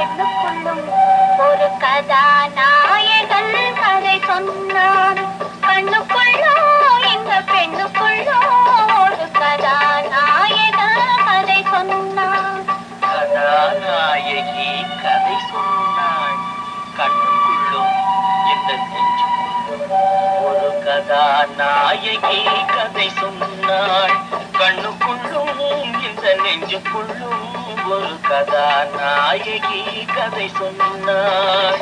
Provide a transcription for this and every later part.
பெண்ணுக்குள்ளும் ஒரு கதாநாயகன் கதை சொன்னான். கண்ணுக்குள்ளோ இந்த பெண்ணுக்குள்ளோ ஒரு கதாநாயகன் கதை சொன்னான். கதாநாயகி கதை சொன்னான். கண்ணுக்குள்ளும் இந்த நெஞ்சுக்குள்ளும் ஒரு கதாநாயகி கதை சொன்னாள் கண்ணுக்குள்ளும் நெஞ்சுக்குள்ளும் ஒரு கதாநாயகி கதை சொன்னாள்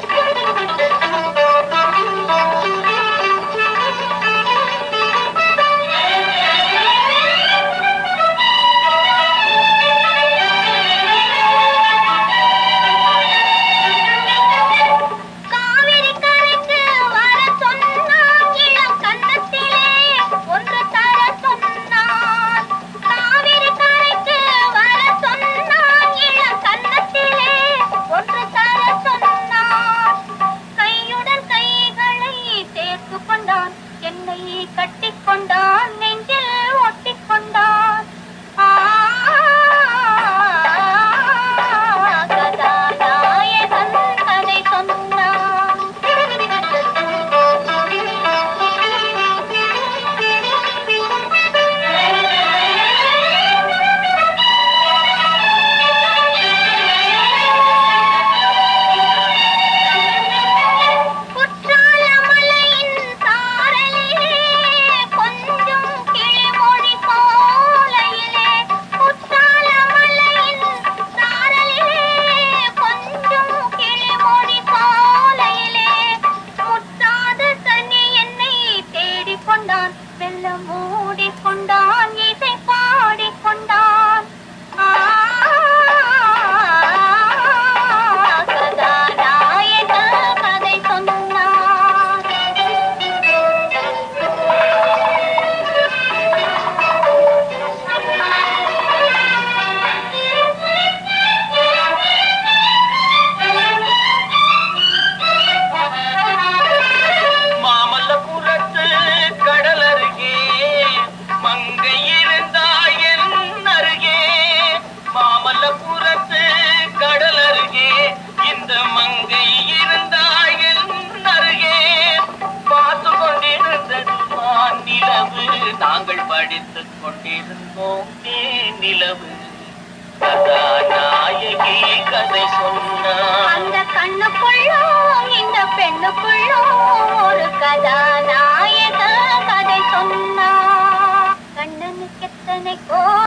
கட்டிக்கொண்டான். நாங்கள் படித்துக் கொண்டிருந்தோம். நிலவு கதாநாயகி கதை சொன்னான் அந்த கண்ணுக்குள்ளோ இந்த பெண்ணுக்குள்ளோ ஒரு கதாநாயக கதை சொன்னா கண்ணனுக்கு எத்தனை கோ